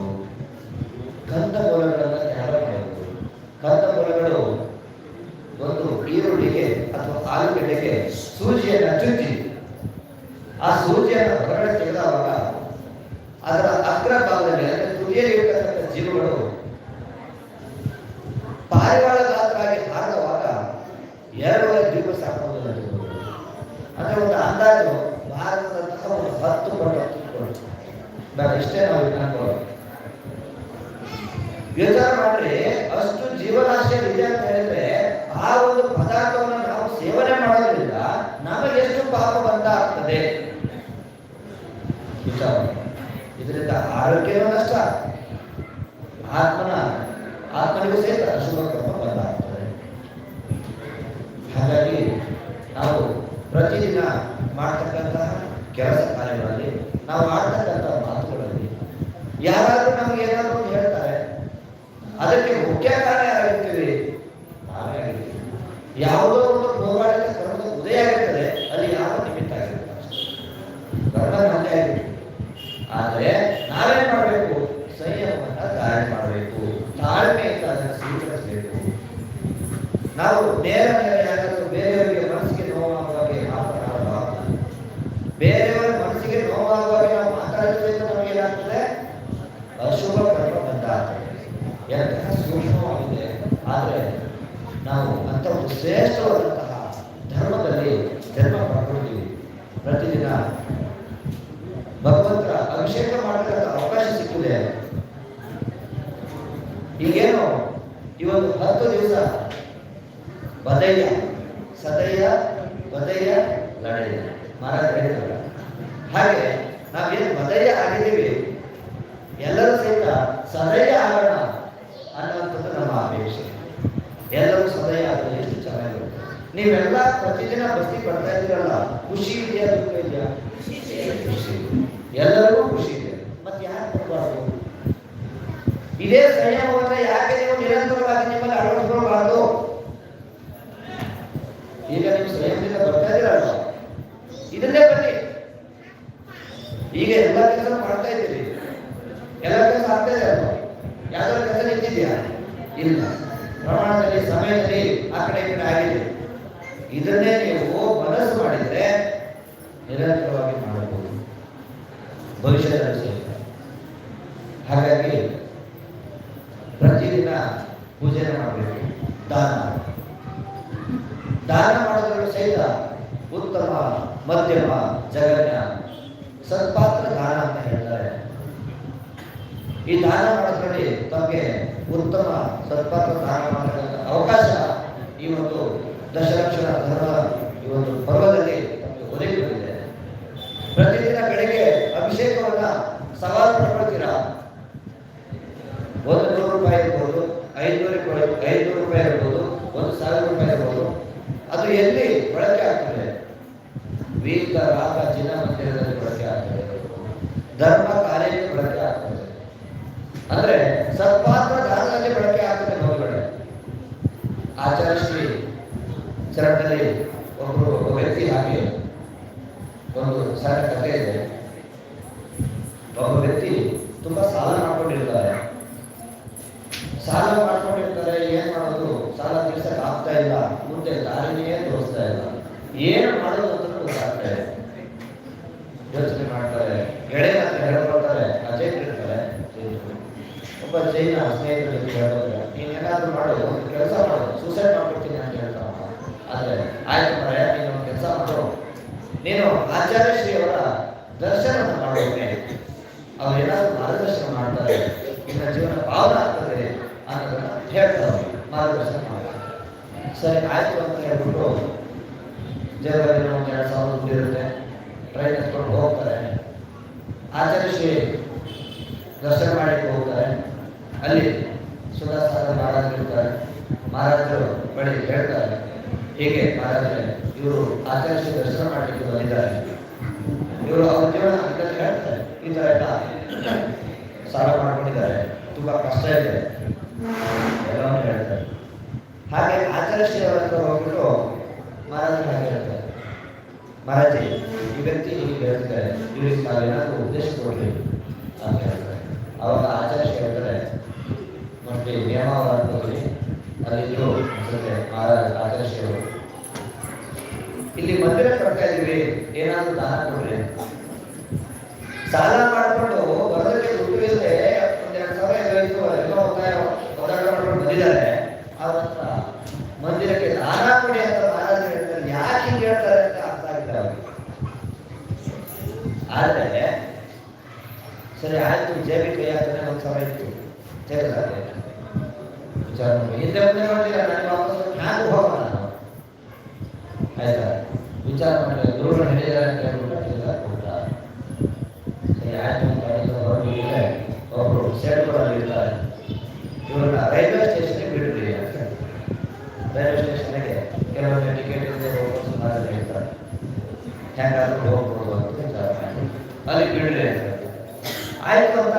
ಕಂದ ಮೂಲಗಳನ್ನ ತ್ಯಾಗ ಮಾಡೋದು ಕಂದ ಮೂಲಗಳು ಒಂದು ಈರುಳ್ಳಿಗೆ ಅಥವಾ ಆಲೂಗಡ್ಡೆಗೆ ಸೂಜಿಯನ್ನು ಚುಚ್ಚಿ, ಆ ಸೂಜಿಯನ್ನು ಹೊರಗಡೆ ತೆಗೆದಾಗ ಅದರ ಅಗ್ರ ಭಾಗದಲ್ಲಿ ಅಂದರೆ ತುದಿಯಲ್ಲಿ ಇರ್ತಕ್ಕಂಥ ಜೀವಗಳು ಪಾರಿವಾಳ ಗಾತ್ರವಾಗಿ ಹಾರುವಾಗ ಎರಡೂವರೆ ಜೀವ ಸಾಕೋದಿಲ್ಲ ಅಂದರೆ ಒಂದು ಅಂದಾಜು ಭಾರತದಂತಹ ಒಂದು ಹತ್ತು ಪಟ್ಟು ಹತ್ತು ಬೇಡ ಇಷ್ಟೇ ನಾವು ವಿಚಾರ ಮಾಡ್ರಿ, ಅಷ್ಟು ಜೀವರಾಶಿಯ ಇದೆ ಅಂತ ಹೇಳಿದ್ರೆ, ಆ ಒಂದು ಪದಾರ್ಥವನ್ನು ನಾವು ಸೇವನೆ ಮಾಡೋದ್ರಿಂದ ನಮಗೆ ಎಷ್ಟು ಪಾಪ ಬಂದ ಆಗ್ತದೆ ವಿಚಾರ. ಇದರಿಂದ ಆರೋಗ್ಯವೂ ನಷ್ಟ, ಆತ್ಮನ, ಆತ್ಮನಿಗೂ ಸಹಿತ ಅಶುಭ ಕರ್ಮ ಬಂದ ಆಗ್ತದೆ ಹಾಗಾಗಿ ನಾವು ಪ್ರತಿದಿನ ಮಾಡ್ತಕ್ಕಂತಹ ಕೆಲಸ ಕಾರ್ಯಗಳಲ್ಲಿ, ನಾವು ಆಡ್ತಕ್ಕಂಥ ಮಾತುಗಳಲ್ಲಿ, ಯಾರಾದ್ರೂ ನಮಗೆ ಏನಾದ್ರು ಹೇಳ್ತಾರೆ ಅದಕ್ಕೆ ಮುಖ್ಯ ಕಾರಣ ಯಾರಾಗಿರ್ತೀವಿ ನಾವೇ ಯಾವುದೋ ಒಂದು ಪೌರಾಣಿಕ ಕರ್ಮದ ಉದಯ ಆಗುತ್ತದೆ ಅಲ್ಲಿ ಯಾವ ನಿಮಿತ್ತ ಆಗಿರುತ್ತೆ. ಕರ್ಮ ಆದರೆ ನಾವೇನ್ ಮಾಡಬೇಕು, ಸಂಯಮವನ್ನ ಧಾರಣೆ ಮಾಡಬೇಕು, ತಾಳ್ಮೆಯಿಂದ ಅದನ್ನು ಸ್ವೀಕರಿಸಬೇಕು. ನಾವು ನೇರ ನೇರ ಯಾರಾದರೂ ಬೇರೆಯವರಿಗೆ ಮನಸ್ಸಿಗೆ ನೋವಾಗುವಾಗೆ ಮಾತನಾಡಬಾರದು ಬೇರೆಯವರ ಮನಸ್ಸಿಗೆ ನೋವಾಗುವಾಗೆ ನಾವು ಮಾತಾಡೋದ್ರಿಂದ ನಮಗೆ ಏನಾಗ್ತದೆ ಅಶುಭ ಕರ್ಮ ಬಂದಾಗ್ತದೆ ಎಂತಹ ಸೂಕ್ಷ್ಮವಾಗಿದೆ ಆದರೆ ನಾವು ಅಂತ ಒಂದು ಶ್ರೇಷ್ಠವಾದಂತಹ ಧರ್ಮದಲ್ಲಿ ಜನ್ಮ ಪಡ್ಕೊಂಡಿದ್ದೀವಿ ಪ್ರತಿದಿನ ಭಗವಂತರ ಅಭಿಷೇಕ ಮಾಡತಕ್ಕಂಥ ಅವಕಾಶ ಸಿಕ್ಕಿದೆ ಈಗೇನು ಈ ಒಂದು ಹತ್ತು ದಿವಸ ಬದಯ್ಯ ಸದಯ್ಯ ಬದಯ್ಯ ಲಡಯ್ಯ ಮಹಾರಾಜ ಹೇಳಿದ್ರಲ್ಲ ಹಾಗೆ ನಾವೇನು ಬದಯ್ಯ ಆಗಿದ್ದೀವಿ ಎಲ್ಲರೂ ಸಹಿತ ಸದಯ ಆಗೋಣ ಅನ್ನುವಂಥದ್ದು ನಮ್ಮ ಅಪೇಕ್ಷೆ ಎಲ್ಲರೂ ಸದಯ ಆದರೆ ಎಷ್ಟು ಚೆನ್ನಾಗಿರುತ್ತೆ ನೀವೆಲ್ಲ ಪ್ರತಿದಿನ ಬಸ್ತಿ ಬರ್ತಾ ಇದ್ದೀರಲ್ಲ ಖುಷಿ ಇದೆಯಾ ದುಃಖ ಇದೆಯಾ ಖುಷಿ ಎಲ್ಲರಿಗೂ ಖುಷಿ ಇದೆ ಮತ್ತೆ ಯಾಕೆ ಬರಬಾರ್ದು ಇದೇ ಸಂಯಮವನ್ನು ಯಾಕೆ ನೀವು ನಿರಂತರವಾಗಿ ನಿಮ್ಮಲ್ಲಿ ಅಳವಡಿಸ್ಕೊಳ್ಬಾರ್ದು ಈಗ ನೀವು ಸಂಯಮದಿಂದ ಬರ್ತಾ ಇದ್ದೀರಲ್ಲ ಇದನ್ನೇ ಬನ್ನಿ. ಈಗ ಎಲ್ಲ ಕೆಲಸ ಮಾಡ್ತಾ ಇದ್ದೀರಿ. ಎಲ್ಲ ಕೆಲಸ ಆಗ್ತಾ ಇದೆ ಅಲ್ವಾ? ಯಾವ್ದಾದ್ರು ಕೆಲಸ ನಿಂತಿದ್ಯಾ ಇಲ್ಲ. ಪ್ರಮಾಣದಲ್ಲಿ, ಸಮಯದಲ್ಲಿ ಆ ಕಡೆ ಈ ಕಡೆ ಆಗಿದೆ. ಇದನ್ನೇ ನೀವು ಮನಸ್ಸು ಮಾಡಿದ್ರೆ ನಿರಂತರವಾಗಿ ಮಾಡಬಹುದು ಭವಿಷ್ಯದಲ್ಲಿ ಸಹಿತ ಹಾಗಾಗಿ ಪ್ರತಿದಿನ ಪೂಜೆ ಮಾಡಬೇಕು ದಾನ ದಾನ ಮಾಡೋದ್ರಲ್ಲೂ ಸಹಿತ ಉತ್ತಮ ಮಧ್ಯಮ ಜಗನ್ಯ ಸತ್ಪಾತ್ರ ದಾನ ಅಂತ ಹೇಳ್ತಾರೆ ಈ ದಾನ ಮಾಡೋದ್ರಲ್ಲಿ ತಮಗೆ ಉತ್ತಮ ಸತ್ಪಾತ್ರ ದಾನ ಮಾಡತಕ್ಕಂಥ ಅವಕಾಶ ಈ ಒಂದು ದಶಲಕ್ಷಣ ಧರ್ಮ ಈ ಒಂದು ಪರ್ವದಲ್ಲಿ ತಮಗೆ ಒದಗಿ ಬಂದಿದೆ ಪ್ರತಿದಿನ ಬೆಳಿಗ್ಗೆ ಅಭಿಷೇಕವನ್ನ ಸವಾಲು ಪಡ್ಕೊಳ್ತೀರಾ ಒಂದು ನೂರು ರೂಪಾಯಿ ಇರ್ಬೋದು ಐದುನೂರು ಐದುನೂರು ರೂಪಾಯಿ ಇರ್ಬೋದು ಒಂದು ಸಾವಿರ ರೂಪಾಯಿ ಇರ್ಬೋದು ಅದು ಎಲ್ಲಿ ಬಳಕೆ ಆಗ್ತದೆ ವೀಕ ರಾಗ ಜಿನ ಮಂದಿರದಲ್ಲಿ ಬಳಕೆ ಆಗ್ತದೆ ಧರ್ಮ ಕಾರ್ಯಕ್ಕೆ ಬಳಕೆ ಆಗ್ತದೆ ಅಂದ್ರೆ ಸತ್ಪಾತ್ರ ದಾನದಲ್ಲಿ ಬಳಕೆ ಆಗ್ತದೆ ಮಗುಗಳೇ ಆಚಾರ್ಯ ಶ್ರೀ ಚರಣದಲ್ಲಿ ಒಬ್ಬರು ಒಬ್ಬ ವ್ಯಕ್ತಿ ಹಾಗೆ ಒಂದು ಸಣ್ಣ ಕಥೆ ಇದೆ ಒಬ್ಬ ವ್ಯಕ್ತಿ ತುಂಬಾ ಸಾಲ ಮಾಡ್ಕೊಂಡಿರ್ತಾರೆ ಸಾಲ ಮಾಡ್ಕೊಂಡಿರ್ತಾರೆ ಏನ್ ಮಾಡೋದು ಸಾಲ ತೀರ್ಸಕ್ ಆಗ್ತಾ ಇಲ್ಲ ಮುಂದೆ ದಾರಿನೇ ತೋರಿಸ್ತಾ ಇಲ್ಲ ಏನು ಮಾಡೋದು ಅಂತ ಗೊತ್ತಾಗ್ತಾ ಇಲ್ಲ ಯೋಚನೆ ಮಾಡ್ತಾರೆ ಗೆಳೆಯ ಹತ್ರ ಹೇಳ್ಕೊಳ್ತಾರೆ ಅಜಯ್ ಇರ್ತಾರೆ ಒಬ್ಬ ಜೈನ ಸ್ನೇಹಿತರ ಜೊತೆ ಹೇಳೋದ್ರೆ ನೀನ್ ಏನಾದ್ರೂ ಮಾಡು, ಒಂದು ಕೆಲಸ ಮಾಡು ಸೂಸೈಡ್ ಮಾಡ್ಬಿಡ್ತೀನಿ ಅಂತ ಹೇಳ್ತಾವ ಆದರೆ, ಆಯ್ತು ಮರ ನೀನು ಒಂದು ಕೆಲಸ ಮಾಡು. ನೀನು ಆಚಾರ್ಯ ಶ್ರೀ ಅವರ ದರ್ಶನ ಮಾಡೋಕೆ ಅವ್ರು ಏನಾದರೂ ಮಾರ್ಗದರ್ಶನ ಮಾಡ್ತಾರೆ, ನಿನ್ನ ಜೀವನ ಪಾವನ ಆಗ್ತದೆ ಅನ್ನೋದನ್ನ ಹೇಳ್ತಾರೆ ಮಾರ್ಗದರ್ಶನ ಮಾಡ್ತಾರೆ. ಸರಿ, ಆಯ್ತು ಅಂತ ಹೇಳ್ಬಿಟ್ಟು ಜೇಬಲ್ಲಿ ಒಂದು ಎರಡು ಸಾವಿರ ದುಡ್ಡು ಇರುತ್ತೆ ಟ್ರೈನ್ ಹತ್ಕೊಂಡು ಹೋಗ್ತಾರೆ ಆಚಾರ್ಯ ಶ್ರೀ ದರ್ಶನ ಮಾಡಲಿಕ್ಕೆ ಹೋಗ್ತಾರೆ ಅಲ್ಲಿ ಸುಧಾಸಾಗರ ಮಹಾರಾಜರು ಇರ್ತಾರೆ ಮಹಾರಾಜರು ಬಳಿ ಹೇಳ್ತಾರೆ ಹೀಗೆ ಮಹಾರಾಜರೇ ಇವರು ಆಚಾರ್ಯ ಶ್ರೀ ದರ್ಶನ ಮಾಡಲಿಕ್ಕೆ ಬಂದಿದ್ದಾರೆ ಇವರು ಅವ್ರ ಜೀವನ ಇದರಲ್ಲಿ ಹೇಳ್ತಾರೆ ಈ ಥರ ಎಲ್ಲ ಸಾಲ ಮಾಡ್ಕೊಂಡಿದ್ದಾರೆ ತುಂಬಾ ಕಷ್ಟ ಇದೆ ಎಲ್ಲವನ್ನೂ ಹೇಳ್ತಾರೆ ಹಾಗೆ ಹತ್ರ ಹೋಗ್ಬಿಟ್ಟು ಮಹಾರಾಜರು ಹಾಗೆ ಹೇಳ್ತಾರೆ ಮಹಾರಾಜಿ ಈ ವ್ಯಕ್ತಿ ಹೀಗೆ ಹೇಳ್ತಾರೆ ಇವರಿಗೆ ನಾವು ಉದ್ದೇಶ ಕೊಡ್ಲಿ ಅಂತ ಹೇಳ್ತಾರೆ ಅವಾಗ ಆಚಾರ್ಯ ಹೇಳ್ತಾರೆ ಮತ್ತೆ ನೇಮಾವರ ಹೋಗಿ ಅಲ್ಲಿದ್ದು ಅನ್ಸುತ್ತೆ ಮಹಾರಾಜ ಆಚಾರ್ಯ ಇಲ್ಲಿ ಮಂದಿರ ಕೊಡ್ತಾ ಇದೀವಿ ಏನಾದರೂ ದಾನ ಕೊಡ್ರಿ ಸಾಲ ಮಾಡಿಕೊಂಡು ಬರೋದಕ್ಕೆ ದುಡ್ಡು ಇಲ್ಲದೆ ಒಂದೆರಡು ಸಾವಿರ ಐದು ಎಲ್ಲೋ ಒತ್ತಾಯ ಒತ್ತಡ ಮಾಡ್ಕೊಂಡು ಬಂದಿದ್ದಾರೆ ಅವ್ರ ಹತ್ರ ಮಂದಿರಕ್ಕೆ ದಾನ ಕೊಡಿ ಅಂತ ಮಹಾರಾಜ ಹೇಳ್ತಾರೆ ಯಾಕೆ ಹಿಂಗೆ ಹೇಳ್ತಾರೆ ಅಂತ ಅರ್ಥ ಆಗಿಲ್ಲ ಅವ್ರಿಗೆ ಆದ್ರೆ ಸರಿ ಆಯ್ತು ಜೇಬಿ ಕೈ ಹಾಕಿದ್ರೆ ಒಂದು ಸಾವಿರ ಇತ್ತು ತೆಗೆದಾದ್ರೆ ವಿಚಾರ ಮಾಡಿ ಹಿಂದೆ ಮುಂದೆ ಮಾಡಿಲ್ಲ ನನಗೆ ವಾಪಸ್ ಹ್ಯಾಂಗ ಹೋಗೋಣ ನಾನು ಆಯ್ತಾ ವಿಚಾರ ಮಾಡಿ ಗುರುಗಳು ಹೇಳಿದ್ದಾರೆ ಅಂತ ಹೇಳ್ಬಿಟ್ಟು ತೆಗೆದಾಕ ಕೊಟ್ಟ ಸರಿ ಆಯ್ತು ಅಂತ ಹೇಳಿದ್ರೆ ಹೊರಟಿದ್ರೆ ಒಬ್ರು ಸೇರ್ಕೊಳ್ಳೋರು ಇರ್ತಾರೆ ಇವ್ರನ್ನ ರೈಲ್ವೆ ಸ್ಟೇಷನ್ಗೆ ಬಿಡ್ರಿ ಅಂತ ಹೇಳ್ತಾರೆ. ರೈಲ್ವೆ ಸ್ಟೇಷನ್ಗೆ ಕೆಲವೊಂದು ಟಿಕೆಟ್ ಇಲ್ಲದೆ ಹೋಗೋದು ಸುಮಾರು ಜನ ಇರ್ತಾರೆ ಹೆಂಗಾದ್ರೂ ಹೋಗ್ಬೋದು ಅಂತ ವಿಚಾರ ಮಾಡಿ ಅಲ್ಲಿ ಬಿಡ್ರಿ ಅಂತ ಹೇಳ್ತಾರೆ. ಆಯ್ತು ಅಂತ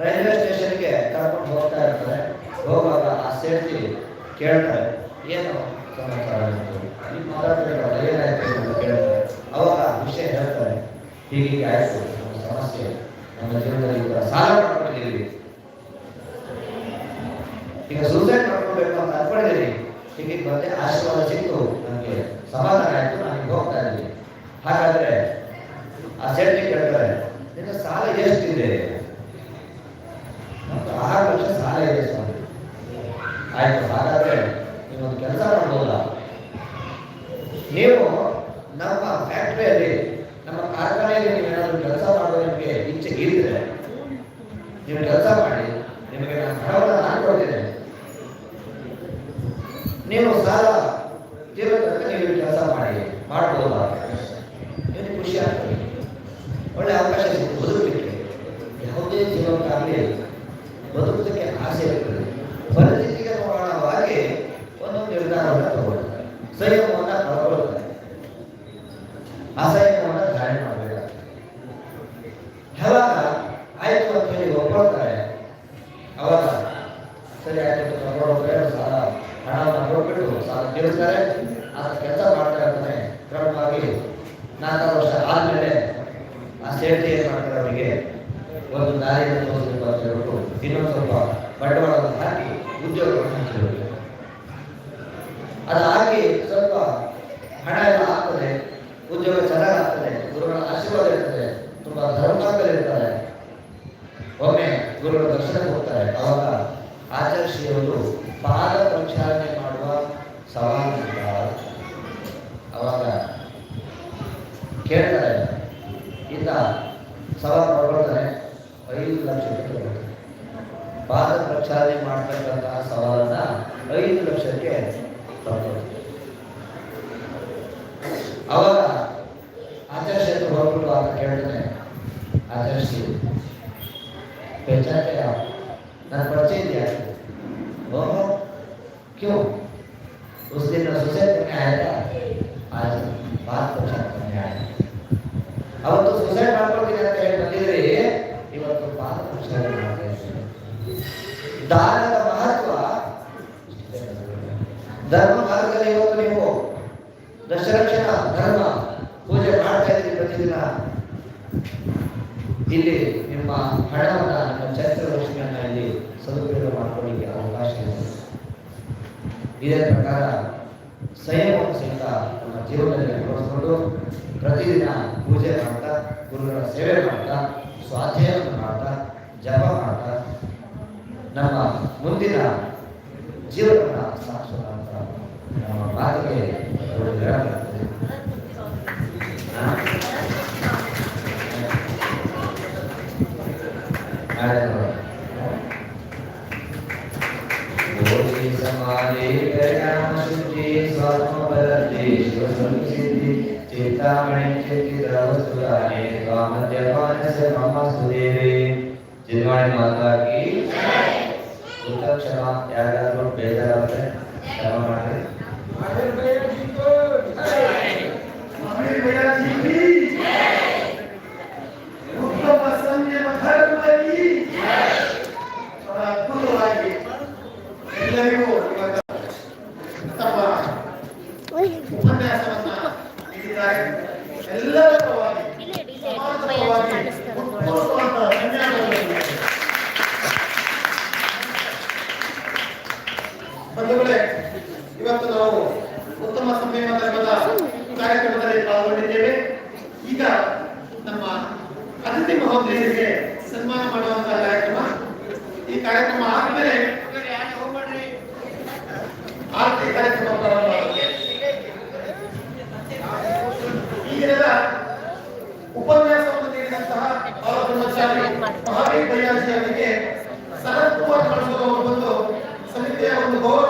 ರೈಲ್ವೆ ಸ್ಟೇಷನ್ಗೆ ಕರ್ಕೊಂಡು ಹೋಗ್ತಾ ಇರ್ತಾರೆ. ಹೋಗುವಾಗ ಆ ಸೇರ್ತಿ ಕೇಳ್ತಾರೆ. ಏನು ಸಮಾಚಾರ. ಇಲ್ಲಿ ಮಾತಾಡ್ತಿರಲ್ಲ ಏನಾಯ್ತು ಅಂತ ಕೇಳ್ತಾರೆ. ಅವಾಗ ವಿಷಯ ಹೇಳ್ತಾರೆ. ಹೀಗೆ ಆಯಿತು. ನಮ್ಮ ಸಮಸ್ಯೆ. ನಮ್ಮ ಜೀವನದಲ್ಲಿ ಕೂಡ ಸಾಲ ಮಾಡ್ಕೊಂಡಿದ್ದೀವಿ ಈಗ ಸೂಸೈಡ್ ಮಾಡ್ಕೋಬೇಕು ಅಂತ ಅನ್ಕೊಂಡಿದ್ದೀವಿ ಹೀಗೆ ಬಂದೆ ಆಶೀರ್ವಾದ ಸಿಕ್ತು ನನಗೆ ಸಮಾಧಾನ ಆಯ್ತು ನಾನು ಈಗ ಹೋಗ್ತಾ ಇದ್ದೀನಿ ಹಾಗಾದ್ರೆ ಆ ಸೇರ್ತಿ ಕೇಳ್ತಾರೆ ನಿನ್ನ ಸಾಲ ಎಷ್ಟಿದೆ ನಮ್ದು ಆರು ಲಕ್ಷ ಸಾಲ ಇದೆ ಸ್ವಾಮಿ ಆಯ್ತು ಹಾಗಾದ್ರೆ ನೀವೊಂದು ಕೆಲಸ ಮಾಡ್ಬೋದಲ್ಲ ನೀವು ನಮ್ಮ ಫ್ಯಾಕ್ಟ್ರಿಯಲ್ಲಿ ನಮ್ಮ ಕಾರ್ಖಾನೆಯಲ್ಲಿ ನೀವೇನಾದ್ರೂ ಕೆಲಸ ಮಾಡುವ ನಿಮಗೆ ಇಚ್ಛೆ ಇದ್ರೆ ನೀವು ಕೆಲಸ ಮಾಡಿ ನಿಮಗೆ ನಾನು ಹಣವನ್ನು ನಾನು ಕೊಡ್ತೇನೆ ನೀವು ಸಾಲ ತೀರೋ ತನಕ ನೀವು ಕೆಲಸ ಮಾಡಿ ಮಾಡ್ಬೋದಾ ನಿಮಗೆ ಖುಷಿ ಆಗ್ತದೆ ಒಳ್ಳೆ ಅವಕಾಶ ಸಿಕ್ತು ಬದುಕಲಿಕ್ಕೆ ಯಾವುದೇ ಜೀವನಕ್ಕಾಗಲಿ ಬದುಕುವುದಕ್ಕೆ ಆಸೆ ಇರ್ತದೆ ಪರಿಸ್ಥಿತಿಗೆ ಅನುಗುಣವಾಗಿ ಒಂದೊಂದು ನಿರ್ಧಾರವನ್ನು ತಗೊಳ್ತಾರೆ ಸಂಯಮವನ್ನು ಕಳ್ಕೊಳ್ತಾರೆ ಅಸಂಯಮವನ್ನು ಧಾರಣೆ ಮಾಡಬೇಕಾಗ್ತದೆ ಯಾವಾಗ ಆಯ್ತು ಅಂತ ಹೇಳಿ ಒಪ್ಕೊಳ್ತಾರೆ ಅವಾಗ ಸರಿ ಆಯ್ತು ಅಂತ ತಗೊಂಡೋಗ್ರೆ ಸಾಲ ಹಣವನ್ನು ಕೊಟ್ಬಿಟ್ಟು ಸಾಲ ತೀರಿಸ್ತಾರೆ ಆತ ಕೆಲಸ ಮಾಡ್ತಾ ಇರ್ತಾನೆ ಕ್ರಮವಾಗಿ ನಾಲ್ಕಾರು ವರ್ಷ ಆದ್ಮೇಲೆ ಆ ಸೇಫ್ಟಿ ಏನು ಮಾಡ್ತಾರೆ ಅವರಿಗೆ ಒಂದು ದಾರಿಯನ್ನು ತೋರಿಸಬೇಕು ಅಂತ ಹೇಳ್ಬಿಟ್ಟು ಇನ್ನೊಂದು ಸ್ವಲ್ಪ ಬಂಡವಾಳವನ್ನು ಹಾಕಿ ಉದ್ಯೋಗವನ್ನು ಅದಾಗಿ ಸ್ವಲ್ಪ ಹಣ ಎಲ್ಲ ಆಗ್ತದೆ, ಉದ್ಯೋಗ ಚೆನ್ನಾಗಿ ಆಗ್ತದೆ ಗುರುಗಳ ಆಶೀರ್ವಾದ ಇರ್ತದೆ, ತುಂಬ ಇರ್ತಾರೆ ಒಮ್ಮೆ ಗುರುಗಳ ದರ್ಶನಕ್ಕೆ ಹೋಗ್ತಾರೆ. ಅವಾಗ ಆಚರಿಸಿಯವರು ಪಾದ ಪ್ರಕ್ಷಾಲನೆ ಮಾಡುವ ಸವಾಲು ಅವಾಗ ಕೇಳ್ತಾರೆ ಇಲ್ಲ ಸವಾಲು ಮಾಡ್ಕೊಳ್ತಾನೆ ಐದು ಲಕ್ಷ ರೂಪಾಯಿ. ಪಾದ ಪ್ರಕ್ಷಾಳನೆ ಮಾಡ್ತಕ್ಕಂತಹ ಸವಾಲನ್ನ ಐದು ಲಕ್ಷಕ್ಕೆ ತಗೊಳ್ತಾನೆ. ಅವಾಗ ಆಚಾರ್ಯ ಶ್ರೀ ಹತ್ರ ಹೋಗ್ಬಿಟ್ಟು ಆತ ಕೇಳ್ತಾನೆ ಆಚಾರ್ಯ ಶ್ರೀ पहचान क्या ನಾನು ಪರಿಚಯ ಇದೆಯಾ ಓಹೋ क्यों उस दिन सुसाइड करने आया था आज बात पहचान करने आया ಅವತ್ತು ಸುಸೈಡ್ ದಾನದ ಮಹತ್ವ? ಧರ್ಮ ಮಾರ್ಗದಲ್ಲಿ ಇವತ್ತು ನೀವು ದಶರಕ್ಷಣ ಧರ್ಮ ಪೂಜೆ ಮಾಡ್ತಾ ಇದ್ದೀರಿ ಪ್ರತಿದಿನ. ಇಲ್ಲಿ ನಿಮ್ಮ ಹಣವನ್ನ, ನಿಮ್ಮ ಚರಿತ್ರ ಇಲ್ಲಿ ಸದುಪಯೋಗ ಮಾಡ್ಕೊಳ್ಳಿಕ್ಕೆ ಅವಕಾಶ ಇದೆ. ಇದೇ ಪ್ರಕಾರ ಸಂಯಮವನ್ನು ಸಹಿತ ನಮ್ಮ ಜೀವನದಲ್ಲಿ ಅಳವಡಿಸಿಕೊಂಡು ಪ್ರತಿದಿನ ಪೂಜೆ ಮಾಡ್ತಾ, ಗುರುಗಳ ಸೇವೆ ಮಾಡ್ತಾ ಸ್ವಾಧ್ಯಾಯವನ್ನು ಮಾಡ್ತಾ, ಜಪ ಮಾಡ್ತಾ ನಮ್ಮ ಮುಂದಿನ ಜೀವನವನ್ನು ಸಾಗಿಸೋಣ ಅಂತ ನಮ್ಮ ಮಾತಿಗೆ ಒಂದು ಹೇಳಲಾಗ್ತದೆ. ಹಾ? ನಾಳೆ ನೋಡೋಣ. ಗೋಧಿ ಸಮಾಧಿ ಕಲ್ಯಾಣ ಶುದ್ಧಿ ಸ್ವಾತ್ಮ ಬಲದಿ ಶಿವಸಂಸಿದ್ಧಿ ಚಿಂತಾಮಣಿ ಚಿತ್ತಿರ దివాణి మాతాకి ఉత్తర క్షమ యాగారు పేదరాలపై క్షమ ಮಾಡಿ ಸಂಯಮ ಧರ್ಮದ ಕಾರ್ಯಕ್ರಮದಲ್ಲಿ ಪಾಲ್ಗೊಂಡಿದ್ದೇವೆ. ಈಗ ನಮ್ಮ ಅತಿಥಿ ಮಹೋದಯರಿಗೆ ಸನ್ಮಾನ ಮಾಡುವಂತಹ ಕಾರ್ಯಕ್ರಮ. ಈ ಕಾರ್ಯಕ್ರಮ ಆದ್ಮೇಲೆ ಆರತಿ ಕಾರ್ಯಕ್ರಮ ಪ್ರಾರಂಭವಾಗುತ್ತೆ ಈಗಿನ ಉಪನ್ಯಾಸವನ್ನು ನೀಡಿದಂತಹ ಬ್ರಹ್ಮಚಾರಿ ಮಹಾವೀರ್ ಅವರಿಗೆ ಸನತ್ ಕುಮಾರ್ ಕಳಸೂರು ಅವರು ಬಂದು ಸಮಿತಿಯ ಒಂದು ಗೌರವವನ್ನು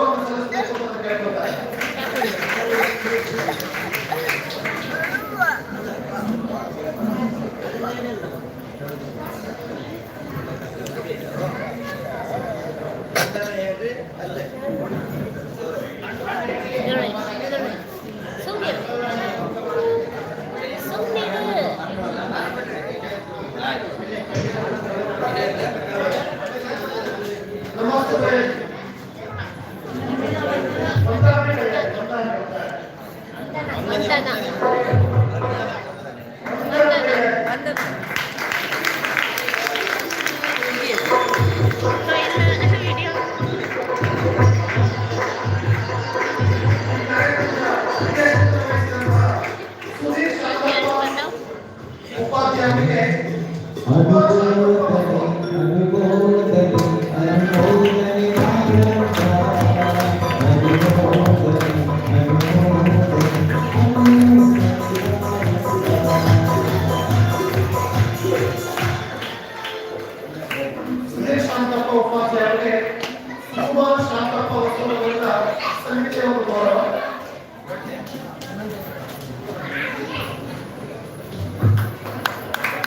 Thank you. 在那里？